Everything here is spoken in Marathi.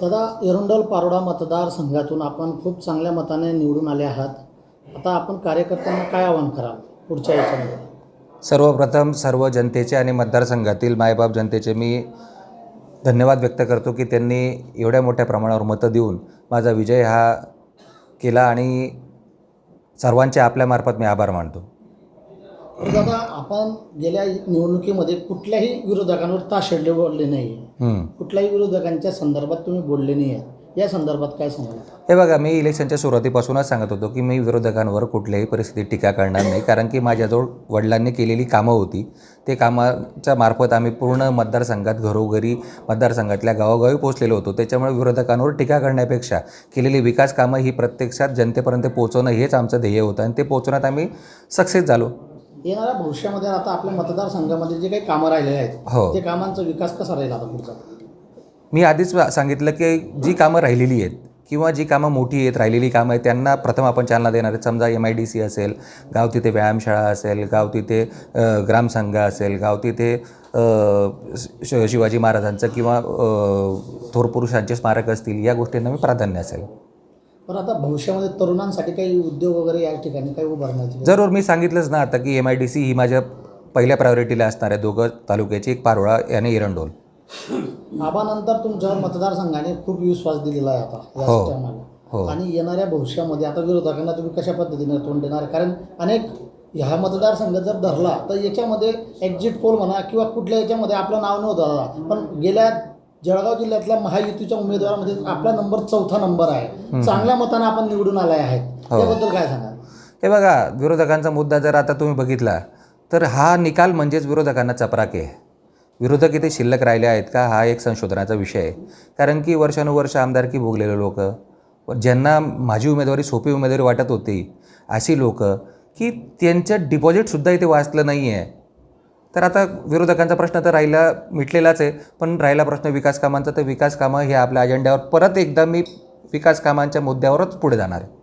दादा एरंडोल पारोडा मतदारसंघातून आपण खूप चांगल्या मताने निवडून आले आहात. आता आपण कार्यकर्त्यांना काय आवाहन कराल पुढच्या याच्यामध्ये? सर्वप्रथम सर्व जनतेचे आणि मतदारसंघातील मायबाप जनतेचे मी धन्यवाद व्यक्त करतो की त्यांनी एवढ्या मोठ्या प्रमाणावर मतं देऊन माझा विजय हा केला आणि सर्वांचे आपल्यामार्फत मी आभार मानतो. दादा आपण गेल्या निवडणुकीमध्ये कुठल्याही विरोधकांवर ताशेडले बोलले नाही. कुठल्याही विरोधकांच्या संदर्भात तुम्ही बोलले नाही आहेत. या संदर्भात काय सांगाल? हे बघा मी इलेक्शनच्या सुरुवातीपासूनच सांगत होतो की मी विरोधकांवर कुठल्याही परिस्थितीत टीका करणार नाही. कारण की माझ्याजवळ वडिलांनी केलेली कामं होती. ते कामाच्या मार्फत आम्ही पूर्ण मतदारसंघात घरोघरी मतदारसंघातल्या गावोगावी पोहोचलेलो होतो. त्याच्यामुळे विरोधकांवर टीका करण्यापेक्षा केलेली विकास कामं ही प्रत्यक्षात जनतेपर्यंत पोहोचवणं हेच आमचं ध्येय होतं. आणि ते पोहोचवण्यात आम्ही सक्सेस झालो. येणाऱ्या भविष्यामध्ये आता आपल्या मतदारसंघामध्ये जे काही कामं राहिलेले आहेत हो. ते कामांचा विकास कसा राहील आता पुढचा? मी आधीच सांगितलं की जी कामं राहिलेली आहेत किंवा जी कामं मोठी आहेत राहिलेली कामं आहेत त्यांना प्रथम आपण चालना देणार आहेत. समजा एम आय डी सी असेल गाव तिथे व्यायामशाळा असेल गाव तिथे ग्रामसंघ असेल गाव तिथे शिवाजी महाराजांचं किंवा थोर पुरुषांचे स्मारक असतील या गोष्टींना मी प्राधान्य असेल. पण आता भविष्यामध्ये तरुणांसाठी काही उद्योग वगैरे या ठिकाणी काही उभारण्याची जरूर मी सांगितलंच ना आता की एम आय डी सी ही माझ्या पहिल्या प्रायोरिटीला असणार आहे. दोघं तालुक्याची एक पारोळा आणि एरंडोल. आबानंतर तुमच्यावर मतदारसंघाने खूप विश्वास दिलेला आहे आता या हो. टायमाला हो. आणि येणाऱ्या भविष्यामध्ये आता विरोधकांना तुम्ही कशा पद्धतीने तोंड देणार? कारण अनेक ह्या मतदारसंघ जर धरला तर याच्यामध्ये एक्झिट पोल म्हणा किंवा कुठल्या याच्यामध्ये आपलं नाव नव्हतं दादा पण गेल्या जळगाव जिल्ह्यातल्या महायुतीच्या उमेदवारामध्ये आपला नंबर चौथा नंबर आहे. चांगल्या मताने आपण निवडून आले आहेत. हो. त्याबद्दल काय सांगाल? हे बघा विरोधकांचा मुद्दा जर आता तुम्ही बघितला तर हा निकाल म्हणजेच विरोधकांना चपराके. आहे विरोधक इथे शिल्लक राहिले आहेत का? हा एक संशोधनाचा विषय आहे. कारण की वर्षानुवर्ष आमदारकी भोगलेले लोक ज्यांना माझी उमेदवारी सोपी उमेदवारी वाटत होती अशी लोक की त्यांचं डिपॉझिटसुद्धा इथे वाचलं नाही आहे तर आता विरोधकांचा प्रश्न तर राहिला मिटलेलाच आहे. पण राहिला प्रश्न विकास कामांचा तर विकास कामं हे आपल्या अजेंड्यावर परत एकदा मी विकास कामांच्या मुद्द्यावरच पुढे जाणार आहे.